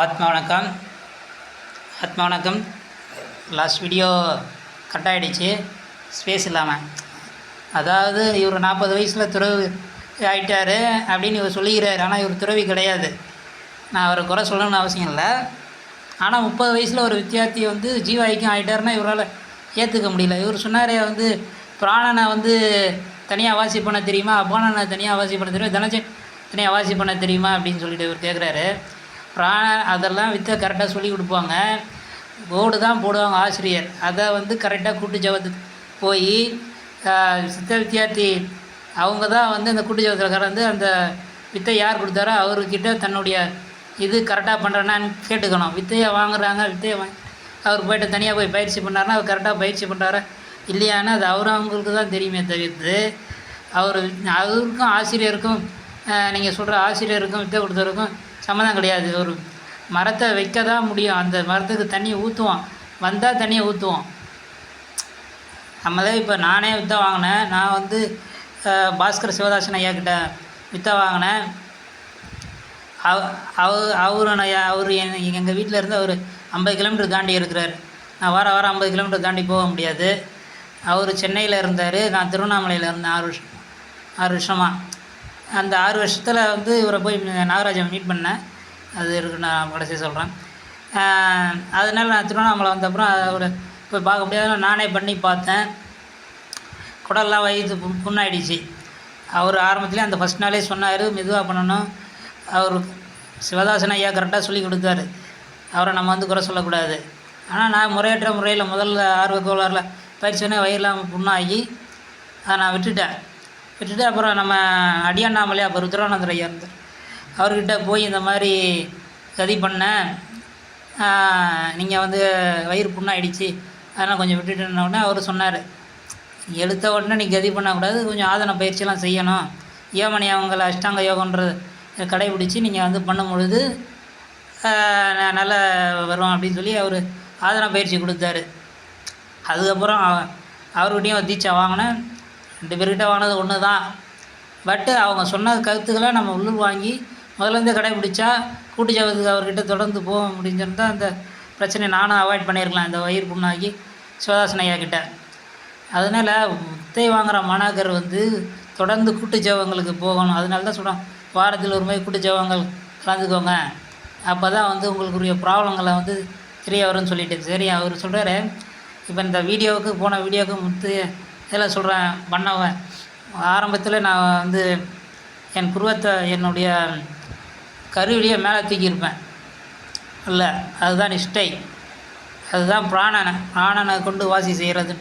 ஆத்மா வணக்கம். ஆத்மா வணக்கம். லாஸ்ட் வீடியோ கட் ஆகிடுச்சு ஸ்பேஸ் இல்லாமல் அதாவது இவர் நாற்பது வயசில் துறவு ஆகிட்டார் அப்படின்னு இவர் சொல்லிக்கிறார். ஆனால் இவர் துறவி கிடையாது. நான் அவரை குறை சொல்லணும்னு அவசியம் இல்லை. ஆனால் முப்பது வயசில் ஒரு வித்தியார்த்தி வந்து ஜீவாய்க்கும் ஆகிட்டாருன்னா இவரால் ஏற்றுக்க முடியல. இவர் சொன்னாரே வந்து பிராணனை வந்து தனியாக வாசி பண்ண தெரியுமா? அபானனை தனியாக வாசி பண்ண தெரியுமா? தனஜ தனியாக வாசி பண்ண தெரியுமா? அப்படின்னு சொல்லிட்டு இவர் கேட்குறாரு பிராண அதெல்லாம் வித்தை கரெக்டாக சொல்லி கொடுப்பாங்க. போர்டு தான் போடுவாங்க ஆசிரியர். அதை வந்து கரெக்டாக கூட்டு ஜபத்துக்கு போய் சித்த வித்தியார்த்தி அவங்க தான் வந்து அந்த கூட்டு ஜபத்தில் கலந்து அந்த வித்தை யார் கொடுத்தாரோ அவர்கிட்ட தன்னுடைய இது கரெக்டாக பண்ணுறேன்னு கேட்டுக்கணும். வித்தையை வாங்குறாங்க வித்தையை வாங்கி அவர் போய்ட்டு தனியாக போய் பயிற்சி பண்ணாருன்னா அவர் கரெக்டாக பயிற்சி பண்ணுறாரா இல்லையான்னு அது அவர் அவங்களுக்கு தான் தெரியுமே தவிர்த்து அவர் அவருக்கும் ஆசிரியருக்கும் நீங்கள் சொல்கிற ஆசிரியருக்கும் வித்தை கொடுத்தவருக்கும் சம்மந்தம் கிடையாது. ஒரு மரத்தை வைக்க தான் முடியும். அந்த மரத்துக்கு தண்ணியை ஊற்றுவோம் வந்தால் தண்ணியை ஊற்றுவோம் நம்மளே இப்போ நானே வித்த வாங்கினேன். நான் வந்து பாஸ்கர் சிவதாசன் ஐயா கிட்ட வித்த வாங்கினேன். அவ அவர் ஐயா அவர் எங்கள் வீட்டில் இருந்து அவர் ஐம்பது கிலோமீட்டர் தாண்டி இருக்கிறார். நான் வார வாரம் ஐம்பது கிலோமீட்டர் தாண்டி போக முடியாது. அவர் சென்னையில் இருந்தார். நான் திருவண்ணாமலையில் இருந்தேன். ஆறு வருஷம் ஆறு வருஷமாக அந்த ஆறு வருஷத்தில் வந்து இவரை போய் நாகராஜன் மீட் பண்ணேன். அது இருக்கு நான் கடைசி சொல்கிறேன் அதனால் நான் திருவண்ணாமலை வந்த அப்புறம் அவரை போய் பார்க்க முடியாது. நானே பண்ணி பார்த்தேன். குடல்லாம் வயிற்று புண்ணாயிடுச்சு. அவர் ஆரம்பத்துலேயே அந்த ஃபஸ்ட் நாளே சொன்னார் மெதுவாக பண்ணணும். அவர் சிவதாசன் ஐயா கரெக்டாக சொல்லி கொடுத்தாரு. அவரை நம்ம வந்து குறை சொல்லக்கூடாது. ஆனால் நான் முறையற்ற முறையில் முதல்ல ஆர்வ கோளாறில் பயிற்சி பயிற்சினே வயிறுலாம் புண்ணாகி அதை நான் விட்டுட்டேன். விட்டுட்டு அப்புறம் நம்ம அடியாண்ணாமலை அப்போ ருத்ரானந்தர் ஐயா இருந்தார். அவர்கிட்ட போய் இந்த மாதிரி கதி பண்ணேன் நீங்கள் வந்து வயிறு புண்ணாயிடுச்சு அதெல்லாம் கொஞ்சம் விட்டுட்டேன்ன உடனே அவர் சொன்னார். எழுத்த உடனே நீ கதி பண்ணக்கூடாது கொஞ்சம் ஆதன பயிற்சியெல்லாம் செய்யணும். ஏமணி அவங்கள அஷ்டாங்க யோகன்றது கடைபிடிச்சி நீங்கள் வந்து பண்ணும் பொழுது நல்லா ந- வரும் அப்படின்னு சொல்லி அவர் ஆதன பயிற்சி கொடுத்தாரு. அதுக்கப்புறம் அவர்கிட்டையும் தீட்சை வாங்கினேன். ரெண்டு பேர்கிட்ட வாங்கினது ஒன்று தான் பட்டு அவங்க சொன்ன கருத்துக்களை நம்ம உள்ளூர் வாங்கி முதல்ல கடைபிடிச்சா கூட்டு ஜபத்துக்கு அவர்கிட்ட தொடர்ந்து போக முடிஞ்சிருந்தா அந்த பிரச்சனையை நானும் அவாய்ட் பண்ணியிருக்கலாம் இந்த வயிறு புண்ணாகி சிவதாசன் ஐயா கிட்ட. அதனால் முத்தை வாங்குகிற மாணாக்கர் வந்து தொடர்ந்து கூட்டு ஜபங்களுக்கு போகணும். அதனால தான் சொல்கிறோம் வாரத்தில் ஒரு மாதிரி கூட்டு ஜபங்கள் கலந்துக்கோங்க. அப்போ தான் வந்து உங்களுக்குரிய ப்ராப்ளங்களை வந்து தெரிய வரும்னு சொல்லிட்டு சரி அவர் சொல்கிறாரு இப்போ இந்த வீடியோவுக்கு போன வீடியோவுக்கு முத்து இதில் சொல்கிறேன் பண்ணவன் ஆரம்பத்தில் நான் வந்து என் புருவத்தை என்னுடைய கருவிலேயே மேலே தூக்கியிருப்பேன் இல்லை அதுதான் நிஷ்டை. அதுதான் பிராணனை பிராணனை கொண்டு வாசி செய்கிறது.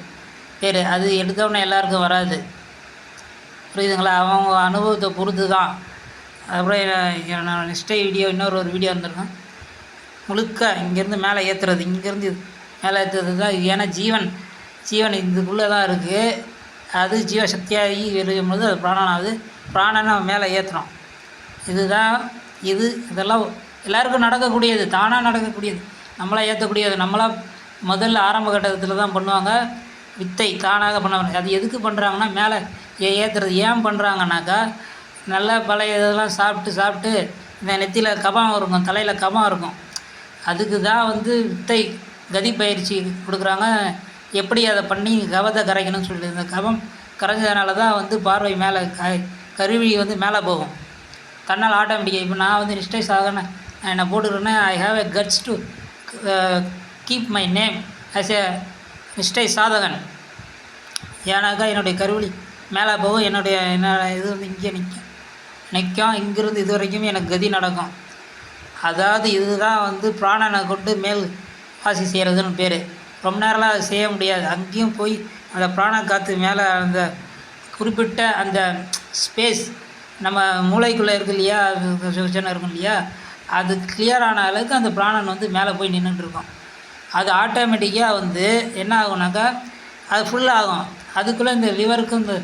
பேர் அது எடுத்தவுடனே எல்லாருக்கும் வராது. புரியுதுங்களா? அவங்க அனுபவத்தை பொறுத்து தான். அப்புறம் நான் நிஷ்டை வீடியோ இன்னொரு ஒரு வீடியோ இருந்திருக்கும் முழுக்க இங்கேருந்து மேலே ஏற்றுறது இங்கேருந்து மேலே ஏற்றுறது தான் ஏன்னா ஜீவன் ஜீவன் இதுக்குள்ளே தான் இருக்குது அது ஜீவசக்தியாகி எரியும் பொழுது அது பிராணனாகுது. பிராணனை மேலே ஏற்றுறோம் இதுதான் இது இதெல்லாம் எல்லாருக்கும் நடக்கக்கூடியது தானாக நடக்கக்கூடியது. நம்மளாக ஏற்றக்கூடியது நம்மளாக முதல்ல ஆரம்ப கட்டத்தில் தான் பண்ணுவாங்க. வித்தை தானாக பண்ணுவாங்க அது எதுக்கு பண்ணுறாங்கன்னா மேலே ஏ ஏற்றுறது ஏன் பண்ணுறாங்கனாக்கா நல்லா பழைய இதெல்லாம் சாப்பிட்டு சாப்பிட்டு இந்த நெத்தியில் கபம் இருக்கும் தலையில் கபம் இருக்கும். அதுக்கு தான் வந்து வித்தை கதி பயிற்சி கொடுக்குறாங்க. எப்படி அதை பண்ணி கவத்தை கரைக்கணும்னு சொல்லிட்டு இந்த கபம் கரைஞ்சதுனால தான் வந்து பார்வை மேலே க கருவி வந்து மேலே போகும். தன்னால் ஆட்டோமேட்டிக்காக இப்போ நான் வந்து நிஷ்டை சாகன நான் என்ன போட்டுக்கிறேன்னா I have a guts to keep my name as a நிஷ்டை சாதகன். ஏன்னாக்கா என்னுடைய கருவிழி மேலே போகும் என்னுடைய என்ன இது வந்து இங்கே நிற்கும். நிற்கும் இங்கிருந்து இது வரைக்கும் எனக்கு கதி நடக்கும். அதாவது இதுதான் வந்து பிராணனை கொண்டு மேல் வாசி செய்கிறதுன்னு பேர். ரொம்ப நேரம்லாம் அதை செய்ய முடியாது. அங்கேயும் போய் அந்த பிராண காற்று மேலே அந்த குறிப்பிட்ட அந்த ஸ்பேஸ் நம்ம மூளைக்குள்ளே இருக்கு இல்லையா? அது இருக்கும் இல்லையா? அது clear ஆன அளவுக்கு அந்த பிராணன் வந்து மேலே போய் நின்றுட்டுருக்கோம் அது ஆட்டோமேட்டிக்காக வந்து என்ன ஆகும்னாக்கா அது ஃபுல்லாகும் அதுக்குள்ளே இந்த லிவருக்கு இந்த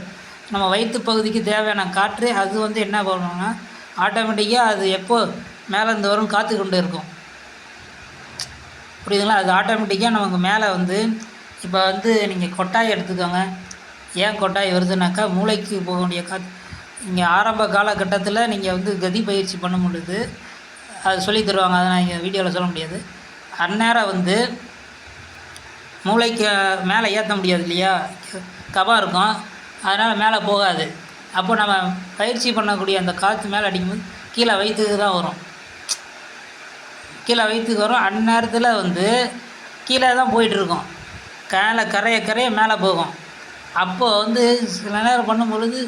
நம்ம வயிற்று பகுதிக்கு தேவையான காற்று அது வந்து என்ன பண்ணணும்னா ஆட்டோமேட்டிக்காக அது எப்போ மேலே இருந்து வரும் காற்று கொண்டு இருக்கும். புரியுதுங்களா? அது ஆட்டோமேட்டிக்காக நமக்கு மேலே வந்து இப்போ வந்து நீங்கள் கொட்டாய் எடுத்துக்கோங்க. ஏன் கொட்டாய் வருதுனாக்கா மூளைக்கு போக வேண்டிய காற்று இங்கே ஆரம்ப காலகட்டத்தில் நீங்கள் வந்து கதி பயிற்சி பண்ண முடியுது அது சொல்லி தருவாங்க. அதை நான் இங்கே வீடியோவில் சொல்ல முடியாது. அந்நேரம் வந்து மூளைக்கு மேலே ஏற்ற முடியாது இல்லையா? கபா இருக்கும். அதனால் மேலே போகாது. அப்போ நம்ம பயிற்சி பண்ணக்கூடிய அந்த காற்று மேலே அடிக்கும்போது கீழே வயிற்றுக்கு தான் வரும். கீழே வயிற்றுக்கு வரும் அந்நேரத்தில் வந்து கீழே தான் போயிட்டுருக்கோம். மேலே கரைய கரைய மேலே போகும். அப்போது வந்து சில நேரம் பண்ணும் பொழுது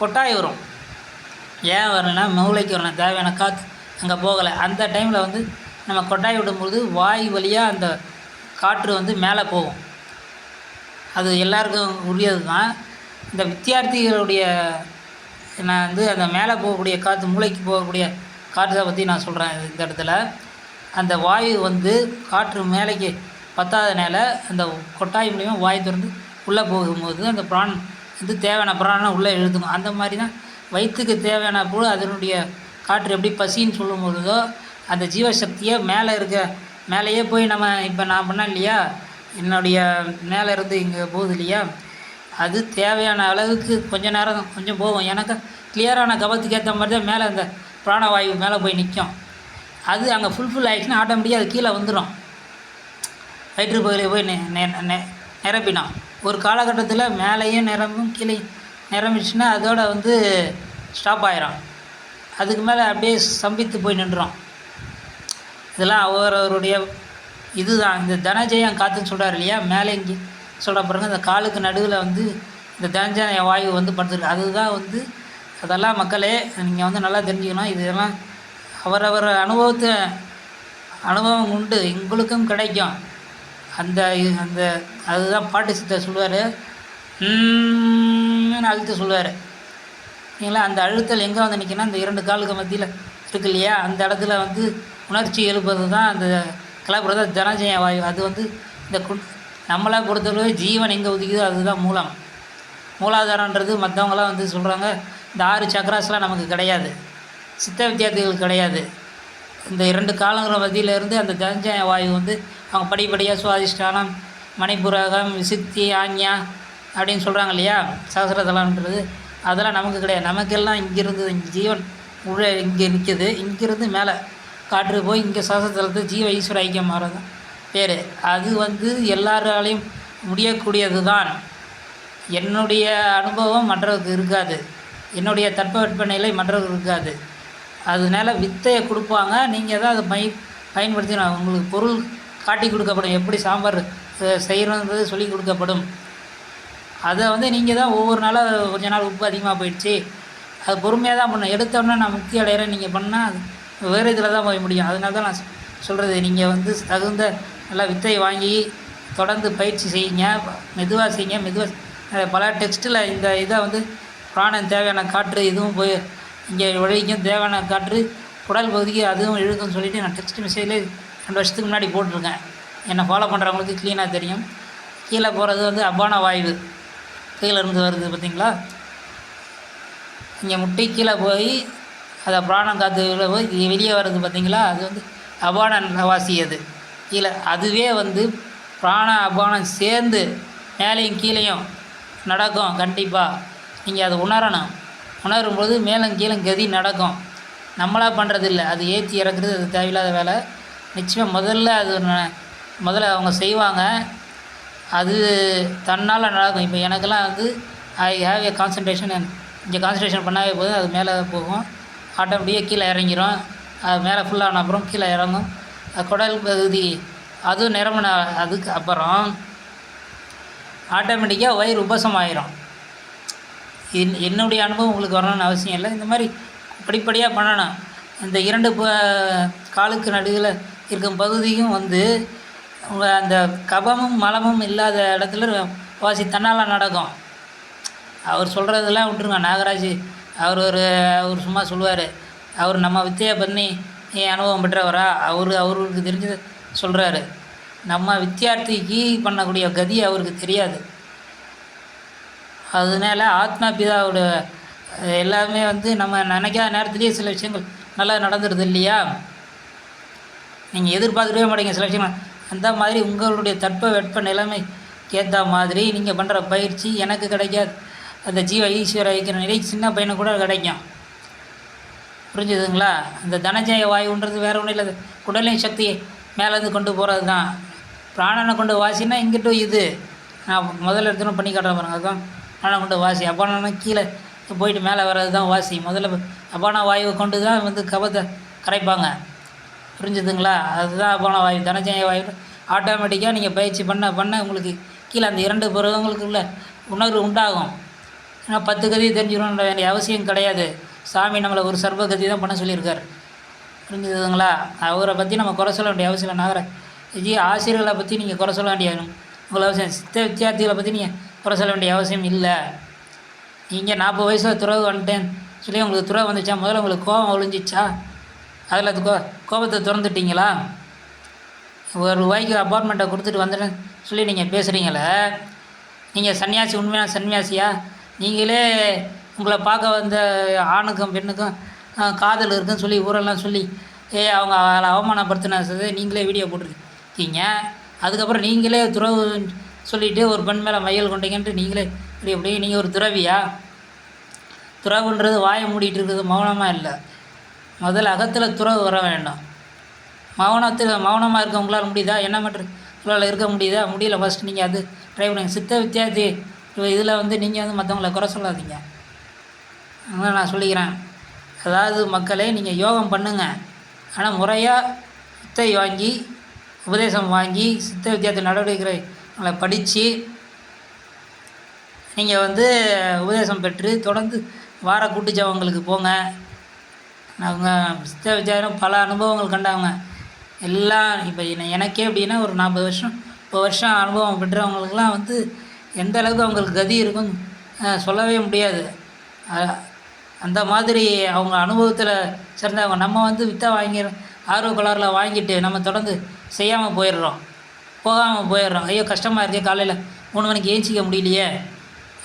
கொட்டாய் வரும். ஏன் வரலன்னா மூளைக்கு வரணும். தேவையான காற்று அங்கே போகலை. அந்த டைமில் வந்து நம்ம கொட்டாய் விடும்பொழுது வாய் வழியாக அந்த காற்று வந்து மேலே போகும். அது எல்லாருக்கும் உரியது தான் இந்த வித்தியார்த்திகளுடைய நான் வந்து அந்த மேலே போகக்கூடிய காற்று மூளைக்கு போகக்கூடிய காற்றை பற்றி நான் சொல்கிறேன் இந்த இடத்துல. அந்த வாயு வந்து காற்று மேலேக்கு பத்தாதனால அந்த கொட்டாய் மூலிமா வாயு திறந்து உள்ளே போகும்போது அந்த பிரான் வந்து தேவையான பிராணம் உள்ளே எழுதும் அந்த மாதிரி தான் வயிற்றுக்கு தேவையான பொழுது அதனுடைய காற்று எப்படி பசின்னு சொல்லும் பொழுதோ அந்த ஜீவசக்தியை மேலே இருக்க மேலேயே போய் நம்ம இப்போ நான் பண்ணேன் இல்லையா? என்னுடைய மேலே இருந்து இங்கே போகுது இல்லையா? அது தேவையான அளவுக்கு கொஞ்ச நேரம் கொஞ்சம் போகும். எனக்கு கிளியரான கபத்துக்கு ஏற்ற மாதிரி தான் மேலே அந்த பிராணவாயு மேலே போய் நிற்கும். அது அங்கே ஃபுல்ஃபில் ஆகிடுச்சுன்னா ஆட்டோமேட்டிக்காக அது கீழே வந்துடும் வயிற்று பகுதியில் போய் நெ- நெ- நெ- நிரப்பினோம் ஒரு காலகட்டத்தில் மேலேயும் நிரம்பும் கீழே நிரம்பிச்சுன்னா அதோட வந்து ஸ்டாப் ஆயிரும். அதுக்கு மேலே அப்படியே சம்பித்து போய் நின்றுடும் இதெல்லாம் அவரவருடைய இதுதான். இந்த தனஜெயம் காத்துன்னு சொல்கிறார் இல்லையா? மேலே இங்கே சொல்கிற பிறகு இந்த காலுக்கு நடுவில் வந்து இந்த தனஜய வாயு வந்து படுத்துருக்கு. அதுதான் வந்து அதெல்லாம் மக்களே நீங்கள் வந்து நல்லா தெரிஞ்சுக்கணும். இதெல்லாம் அவரவர் அனுபவத்தை அனுபவம் உண்டு எங்களுக்கும் கிடைக்கும். அந்த அந்த அதுதான் பாட்டு சித்தர் சொல்லுவார். அழுத்த சொல்லுவார். சரிங்களா அந்த அழுத்தல் எங்கே வந்து நிற்கினா இந்த இரண்டு காலுக்கு மத்தியில் இருக்கு இல்லையா? அந்த இடத்துல வந்து உணர்ச்சி எழுப்பது தான் அந்த கிளப்புறது தான் வாயு. அது வந்து இந்த கு நம்மளாக பொறுத்தளவு ஜீவன் எங்கே உதிக்குதோ அதுதான் மூலம். மூலாதாரன்றது மற்றவங்களாம் வந்து சொல்கிறாங்க இந்த ஆறு சக்கராஸ்லாம் நமக்கு கிடையாது. சித்த வித்தியார்த்திகள் கிடையாது. இந்த இரண்டு காலங்கிற மத்தியிலிருந்து அந்த தனஜய வாயு வந்து அவங்க படிப்படியாக சுவாதிஷ்டானம் மணிப்புரகம் விசித்தி ஆஞ்ஞா அப்படின்னு சொல்கிறாங்க இல்லையா? சகசிரதலன்றது அதெல்லாம் நமக்கு கிடையாது. நமக்கெல்லாம் இங்கேருந்து ஜீவன் உள்ளே இங்கே நிற்கிது இங்கேருந்து மேலே. காற்று போய் இங்கே சகசிரதலத்து ஜீவ ஈஸ்வர ஐக்கியம் மாறது பேர் அது வந்து எல்லாராலையும் முடியக்கூடியது தான் என்னுடைய அனுபவம் மற்றவருக்கு இருக்காது. என்னுடைய தட்பவெட்ப நிலை மற்றவருக்கு இருக்காது. அதனால வித்தையை கொடுப்பாங்க. நீங்கள் தான் அதை பய பயன்படுத்தினா உங்களுக்கு பொருள் காட்டி கொடுக்கப்படும். எப்படி சாம்பார் செய்கிறோன்றது சொல்லி கொடுக்கப்படும். அதை வந்து நீங்கள் தான் ஒவ்வொரு நாளும் கொஞ்ச நாள் உப்பு அதிகமாக போயிடுச்சு. அது பொறுமையாக தான் பண்ணேன் எடுத்தோடனே நான் முக்தி அடைகிறேன் நீங்கள் பண்ணால் அது வேறு இதில் தான் போய் முடியும். அதனால தான் நான் சொல்கிறது நீங்கள் வந்து தகுந்த நல்லா வித்தை வாங்கி தொடர்ந்து பயிற்சி செய்யுங்க. மெதுவாக செய்யுங்க. மெதுவாக பல டெக்ஸ்ட்டில் இந்த இதை வந்து பிராணம் தேவையான காற்று இதுவும் போய் இங்கே விளைவிக்கும் தேவையான காற்று குடல் பகுதிக்கு அதுவும் இழுக்கும்னு சொல்லிட்டு நான் டெக்ஸ்ட் மெசேஜ்லேயே ரெண்டு வருஷத்துக்கு முன்னாடி போட்டிருக்கேன். என்னை ஃபாலோ பண்ணுறவங்களுக்கு க்ளீனாக தெரியும். கீழே போகிறது வந்து அபான வாயு கீழே இருந்து வருது பார்த்தீங்களா? இங்கே முட்டை கீழே போய் அதை பிராணம் காற்று போய் வெளியே வருது பார்த்தீங்களா? அது வந்து அபான நவாசி அது. கீழே அதுவே வந்து பிராண அபானம் சேர்ந்து மேலேயும் கீழேயும் நடக்கும் கண்டிப்பாக நீங்கள் அதை உணரணும். உணரும்போது மேலும் கீழும் கதி நடக்கும். நம்மளாக பண்ணுறதில்ல அது ஏற்றி இறக்குறது அது தேவையில்லாத வேலை. நிச்சயமாக முதல்ல அது ந- முதல்ல அவங்க செய்வாங்க. அது தன்னால் நடக்கும். இப்போ எனக்கெல்லாம் வந்து ஐ ஹேவ் ஏ கான்சன்ட்ரேஷன் இங்கே கான்சன்ட்ரேஷன் பண்ணாவே போதும் அது மேலே போகும். ஆட்டோமேட்டிக்காக கீழே இறங்கிடும் அது மேலே ஃபுல்லான அப்புறம் கீழே இறங்கும். குடல் பகுதி அதுவும் நிரம்பின அதுக்கு அப்புறம் ஆட்டோமேட்டிக்காக வயிறு உபசமாயிரும். என் என்னுடைய அனுபவம் உங்களுக்கு வரணும்னு அவசியம் இல்லை. இந்த மாதிரி படிப்படியாக பண்ணணும். இந்த இரண்டு ப- காலுக்கு நடுவில் இருக்கும் பகுதியும் வந்து உங்கள் அந்த கபமும் மலமும் இல்லாத இடத்துல வாசி தன்னால் நடக்கும். அவர் சொல்கிறதெல்லாம் விட்டுருங்க. நாகராஜ் அவர் ஒரு அவர் சும்மா சொல்லுவார். அவர் நம்ம வித்தையை பண்ணி என் அனுபவம் பெற்றவரா? அவர் அவருக்கு தெரிஞ்சதை சொல்கிறாரு நம்ம வித்தியார்த்திக்கு பண்ணக்கூடிய கதி அவருக்கு தெரியாது. அதனால ஆத்மா பிதாவோட எல்லாமே வந்து நம்ம நினைக்காத நேரத்துலேயே சில விஷயங்கள் நல்லா நடந்துடுது இல்லையா? நீங்கள் எதிர்பார்க்கவே மாட்டீங்க சில விஷயங்கள். அந்த மாதிரி உங்களுடைய தட்ப வெட்ப நிலைமை ஏற்ற மாதிரி நீங்கள் பண்ணுற பயிற்சி எனக்கு கிடைக்காது. அந்த ஜீவ ஈஸ்வர ஐக்கிற நிலை சின்ன பையனுக்கு கூட கிடைக்கும். புரிஞ்சுதுங்களா? அந்த தனஜய வாயுன்றது வேறு ஒன்றும் இல்லை. குடலின் சக்தியை மேலேருந்து கொண்டு போகிறது தான் பிராணனை கொண்டு வாசினா இங்கிட்டும் இது. நான் முதல்ல எடுத்துன்னு பண்ணி காட்டுறேன் பாருங்க அதுதான். பிராணனை கொண்டு வாசி. அபானானா கீழே போயிட்டு மேலே வர்றது தான் வாசி. முதல்ல அபானா வாயுவை கொண்டு தான் வந்து கபத்தை கரைப்பாங்க. புரிஞ்சுதுங்களா? அதுதான் அபானா வாயு. தனஜய வாயு. ஆட்டோமேட்டிக்காக நீங்கள் பயிற்சி பண்ண பண்ண உங்களுக்கு கீழே அந்த இரண்டு பருவங்களுக்குள்ள உணர்வு உண்டாகும். ஏன்னா பத்து கதியை தெரிஞ்சுக்கணுன்ற வேண்டிய அவசியம் கிடையாது. சாமி நம்மளை ஒரு சர்வ கதி தான் பண்ண சொல்லியிருக்கார். புரிஞ்சுதுங்களா? அவரை பற்றி நம்ம குறை சொல்ல வேண்டிய அவசியம் இல்லை. நாகர ஜி ஆசிரியர்களை பற்றி நீங்கள் குறை சொல்ல வேண்டிய உங்களை அவசியம். சித்த வித்தியார்த்திகளை பற்றி நீங்கள் குறை சொல்ல வேண்டிய அவசியம் இல்லை. நீங்கள் நாற்பது வயசில் துறவு வந்துட்டேன். சொல்லி உங்களுக்கு துறவு வந்துச்சா? முதல்ல உங்களுக்கு கோபம் ஒழிஞ்சிச்சா அதில் அது கோ கோபத்தை திறந்துட்டிங்களா? ஒரு ரூபாய்க்கு அப்பார்ட்மெண்ட்டை கொடுத்துட்டு வந்துட்டேன்னு சொல்லி நீங்கள் பேசுகிறீங்களே நீங்கள் சன்னியாசி உண்மையான சன்னியாசியா? நீங்களே உங்களை பார்க்க வந்த ஆணுக்கும் பெண்ணுக்கும் காதல் இருக்குன்னு சொல்லி ஊரெல்லாம் சொல்லி ஏ அவங்க அவமானப்படுத்தின நீங்களே வீடியோ போட்டிருக்கீங்க. அதுக்கப்புறம் நீங்களே துறவு சொல்லிவிட்டு ஒரு பெண் மேலே மையல் கொண்டீங்கன்ட்டு நீங்களே இப்படி எப்படி நீங்கள் ஒரு துறவியா? துறவுன்றது வாயை மூடிட்டு இருக்குது மௌனமாக இல்லை. முதல்ல அகத்தில் துறவு வர வேண்டும். மௌனத்தில் மௌனமாக இருக்க உங்களால் முடியுதா? என்ன மட்டும் உங்களால் இருக்க முடியுதா? முடியல ஃபஸ்ட் நீங்கள் அது ட்ரை பண்ணுங்க. சித்த வித்தியார்த்தி இதில் வந்து நீங்கள் வந்து மற்றவங்கள குறை சொல்லாதீங்க. அதனால் நான் சொல்லிக்கிறேன். அதாவது மக்களே நீங்கள் யோகம் பண்ணுங்க. ஆனால் முறையாக சித்தை வாங்கி உபதேசம் வாங்கி சித்த வித்தியார்த்தி அதை படித்து நீங்கள் வந்து உபதேசம் பெற்று தொடர்ந்து வார கூட்டுச்சவங்களுக்கு போங்க. அவங்க சித்த விசாரம் பல அனுபவங்கள் கண்டவங்க. எல்லாம் இப்போ எனக்கே அப்படின்னா ஒரு நாற்பது வருஷம் முப்பது வருஷம் அனுபவம் பெற்றவங்களுக்குலாம் வந்து எந்த அளவுக்கு அவங்களுக்கு கதி இருக்கும் சொல்லவே முடியாது. அந்த மாதிரி அவங்க அனுபவத்தில் சிறந்தவங்க நம்ம வந்து வித்தை வாங்கி ஆர்வ கலரில் வாங்கிட்டு நம்ம தொடர்ந்து செய்யாமல் போயிடுறோம். போகாமல் போயிடுறோம். ஐயோ கஷ்டமாக இருக்கே காலையில் மூணு மணிக்கு ஏஞ்சிக்க முடியலையே.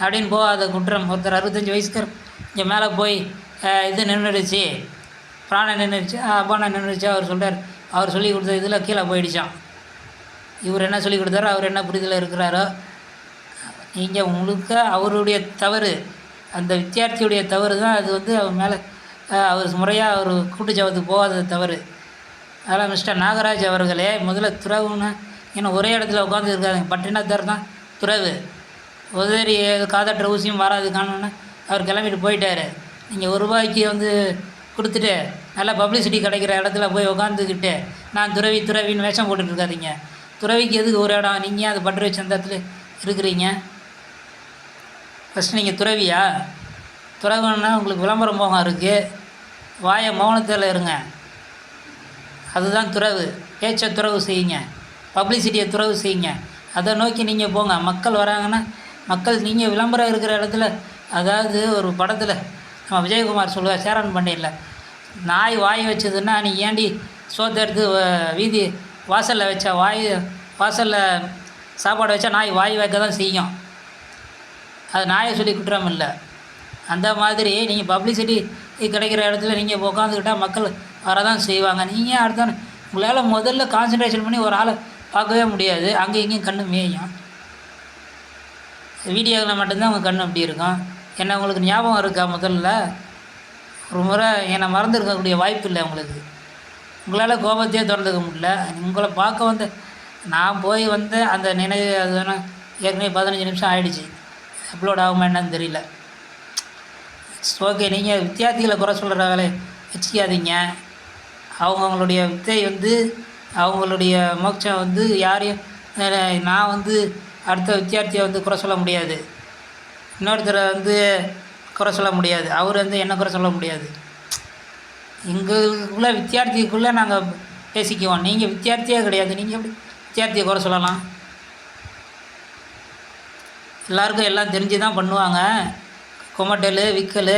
அப்படின்னு போகாத குற்றம். ஒருத்தர் அறுபத்தஞ்சி வயசுக்கு இங்கே மேலே போய் இது நின்றுடுச்சு பிராணம் நின்றுடுச்சு அப்பானை நின்றுச்சு அவர் சொல்கிறார் அவர் சொல்லி கொடுத்த இதில் கீழே போயிடுச்சான் இவர் என்ன சொல்லி கொடுத்தாரோ அவர் என்ன புரிதலில் இருக்கிறாரோ நீங்கள் முழுக்க அவருடைய தவறு அந்த வித்தியார்த்தியுடைய தவறு தான் அது வந்து அவர் மேலே அவர் முறையாக அவர் கூட்டுச்சவத்துக்கு போகாதது தவறு. அதெல்லாம் மிஸ்டர் நாகராஜ் அவர்களே முதல்ல துறவுன்னு ஏன்னா ஒரே இடத்துல உட்காந்து இருக்காதுங்க பட்டினத்தார் தான் துறவு. உதறி காதற்ற ஊசியும் வராது காணுன்னு அவர் கிளம்பிட்டு போயிட்டார். நீங்கள் ஒரு ரூபாய்க்கு வந்து கொடுத்துட்டு நல்லா பப்ளிசிட்டி கிடைக்கிற இடத்துல போய் உட்காந்துக்கிட்டு நான் துறவி துறவின்னு வேஷம் போட்டுட்ருக்காதீங்க துறவிக்கு எதுக்கு ஒரு இடம்? நீங்கள் அது பட்டு வச்ச அந்த இடத்துல இருக்கிறீங்க? ஃபஸ்ட்டு நீங்கள் துறவியா? துறவுன்னா உங்களுக்கு விளம்பரம் மோகம் இருக்குது வாய மௌனத்தில் இருங்க. அதுதான் துறவு. பேச்சை துறவு செய்யுங்க. பப்ளிசிட்டியை துறவு செய்யுங்க. அதை நோக்கி நீங்கள் போங்க. மக்கள் வராங்கன்னா மக்கள் நீங்கள் விளம்பரம் இருக்கிற இடத்துல அதாவது ஒரு படத்தில் நம்ம விஜயகுமார் சொல்லுவார் சேரன் பண்டையில் நாய் வாய் வச்சதுன்னா நீ ஏண்டி சோத்தை எடுத்து வீதி வாசலில் வச்ச வாய் வாசலில் சாப்பாடு வச்சா நாய் வாய் வைக்க தான் செய்யும். அது நாயை சொல்லி குற்றம் இல்லை. அந்த மாதிரி நீங்கள் பப்ளிசிட்டி கிடைக்கிற இடத்துல நீங்கள் உட்காந்துக்கிட்டால் மக்கள் வரதான் செய்வாங்க. நீங்கள் அடுத்த உங்களால் முதல்ல கான்சன்ட்ரேஷன் பண்ணி ஒரு ஆளை பார்க்கவே முடியாது. அங்கே இங்கேயும் கண்ணு மேயும். வீடியோவில் மட்டும்தான் உங்கள் கண் அப்படி இருக்கும். என்ன உங்களுக்கு ஞாபகம் இருக்கா முதல்ல? ஒரு முறை என்னை மறந்துருக்கக்கூடிய வாய்ப்பு இல்லை உங்களுக்கு. உங்களால் கோபத்தையே திறந்துக்க முடியல. உங்களை பார்க்க வந்து நான் போய் வந்து அந்த நினைவு அது ஏற்கனவே பதினஞ்சு நிமிஷம் ஆகிடுச்சு அப்லோட் ஆகுமா என்னன்னு தெரியல. ஓகே நீங்கள் வித்தியார்த்திகளை குறை சொல்கிற வேலையை வச்சுக்காதீங்க. அவங்கவுங்களுடைய வித்தை வந்து அவங்களுடைய மோட்சம் வந்து யாரையும் நான் வந்து அடுத்த வித்தியார்த்தியை வந்து குறை சொல்ல முடியாது. இன்னொருத்தரை வந்து குறை சொல்ல முடியாது. அவர் வந்து என்ன குறை சொல்ல முடியாது. எங்களுக்குள்ளே வித்தியார்த்திக்குள்ளே நாங்கள் பேசிக்குவோம். நீங்கள் வித்தியார்த்தியே கிடையாது. நீங்கள் எப்படி வித்தியார்த்தியை குறை சொல்லலாம்? எல்லாருக்கும் எல்லாம் தெரிஞ்சு தான் பண்ணுவாங்க. குமட்டல் விக்கல்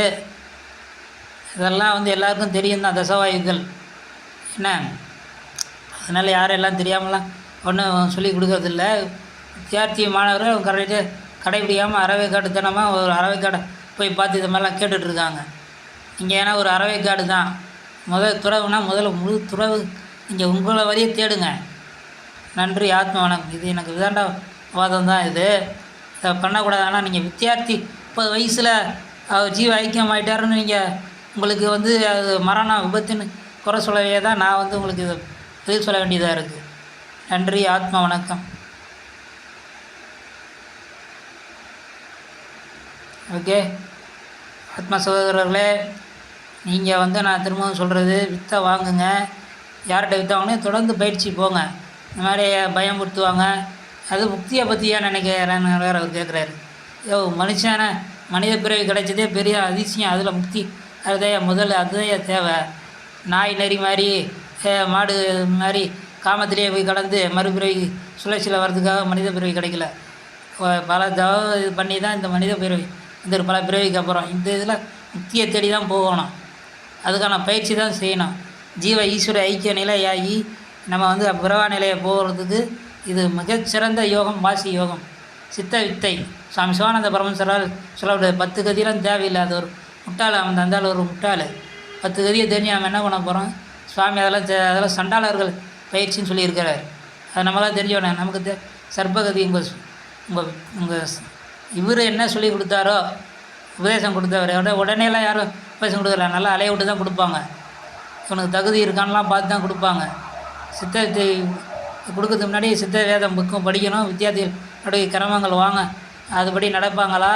இதெல்லாம் வந்து எல்லாருக்கும் தெரியும் தான் தசவாயுக்கள். என்ன? அதனால் யாரும் எல்லாம் தெரியாமலாம் ஒன்றும் சொல்லி கொடுக்கறதில்ல. வித்தியார்த்தி மாணவர்கள் கரெக்டாக கடைபிடிக்காமல் அறவை காட்டுத்தனமாக ஒரு அறவை காடை போய் பார்த்து இது மாதிரிலாம் கேட்டுட்ருக்காங்க. இங்கே ஏன்னா ஒரு அறவை காடு தான். முதல் துறவுனா முதல்ல முழு துறவு. நீங்கள் உங்களை வழியே தேடுங்க. நன்றி ஆத்ம வணக்கம். இது எனக்கு விதாண்டா வாதம் தான் இது. இதை பண்ணக்கூடாது ஆனால் நீங்கள் வித்தியார்த்தி முப்பது வயசில் அவர் ஜீவ ஐக்கியம் ஆகிட்டாருன்னு நீங்கள் உங்களுக்கு வந்து அது மரணம் விபத்துன்னு குறை சொல்லவே தான் நான் வந்து உங்களுக்கு இது பதில் சொல்ல வேண்டியதாக இருக்குது நன்றி ஆத்மா வணக்கம். ஓகே ஆத்மா சகோதரர்களே நீங்கள் வந்து நான் திரும்பவும் சொல்கிறது வித்தை வாங்குங்க. யார்கிட்ட வித்தை வாங்கினே தொடர்ந்து பயிற்சி போங்க. இந்த மாதிரி பயமுறுத்துவாங்க. அது முக்தியை பற்றியா நினைக்கிறேன் வேறு அவர் கேட்குறாரு யோ மனுஷன மனித பிறவி கிடைச்சதே பெரிய அதிசயம். அதில் முக்தி அதுதான் முதல்ல அதுதான் தேவை. நாய் நரி மாதிரி மாடு மாதிரி காமத்திலேயே போய் கடந்து மறுபிறவி சுழற்சியில் வர்றதுக்காக மனித பிறவி கிடைக்கல. பல தவ இது பண்ணி தான் இந்த மனித பிறவி இந்த பல பிறவிக்கு அப்புறம். இந்த இதில் முக்தியை தேடி தான் போகணும். அதுக்கான பயிற்சி தான் செய்யணும். ஜீவ ஈஸ்வர ஐக்கிய நிலையாகி நம்ம வந்து பிறவா நிலையை போகிறதுக்கு இது மிகச்சிறந்த யோகம் வாசி யோகம். சித்த வித்தை. சுவாமி சிவானந்த பரமசரால் சொல்லக்கூடிய பத்து கதியெல்லாம் தேவையில்லை அது ஒரு முட்டாள் அவன் தந்தால் ஒரு முட்டாள். பத்து கதியை தெரிஞ்சு நம்ம என்ன பண்ண போகிறோம் சுவாமி அதெல்லாம் அதெல்லாம் சண்டாளர்கள் பயிற்சின்னு சொல்லியிருக்கிறார். அது நம்மளாம் தெரிஞ்சோடனே நமக்கு தெ சர்பகதி உங்கள் உங்கள் உங்கள் இவர் என்ன சொல்லி கொடுத்தாரோ உபதேசம் கொடுத்தவர் உடனே உடனேலாம் யாரும் உபதேசம் கொடுக்கல. நல்லா அலைய விட்டு தான் கொடுப்பாங்க. இவனுக்கு தகுதி இருக்கான்லாம் பார்த்து தான் கொடுப்பாங்க. சித்தத்தை கொடுக்கறதுக்கு முன்னாடி சித்த வேதம் புக்கும் படிக்கணும் வித்தியார்த்திகள் நடுவே கிரமங்கள் வாங்க அதுபடி நடப்பாங்களா?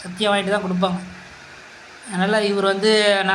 சத்தியம் வாங்கிட்டு தான் கொடுப்பாங்க. அதனால் இவர் வந்து நான்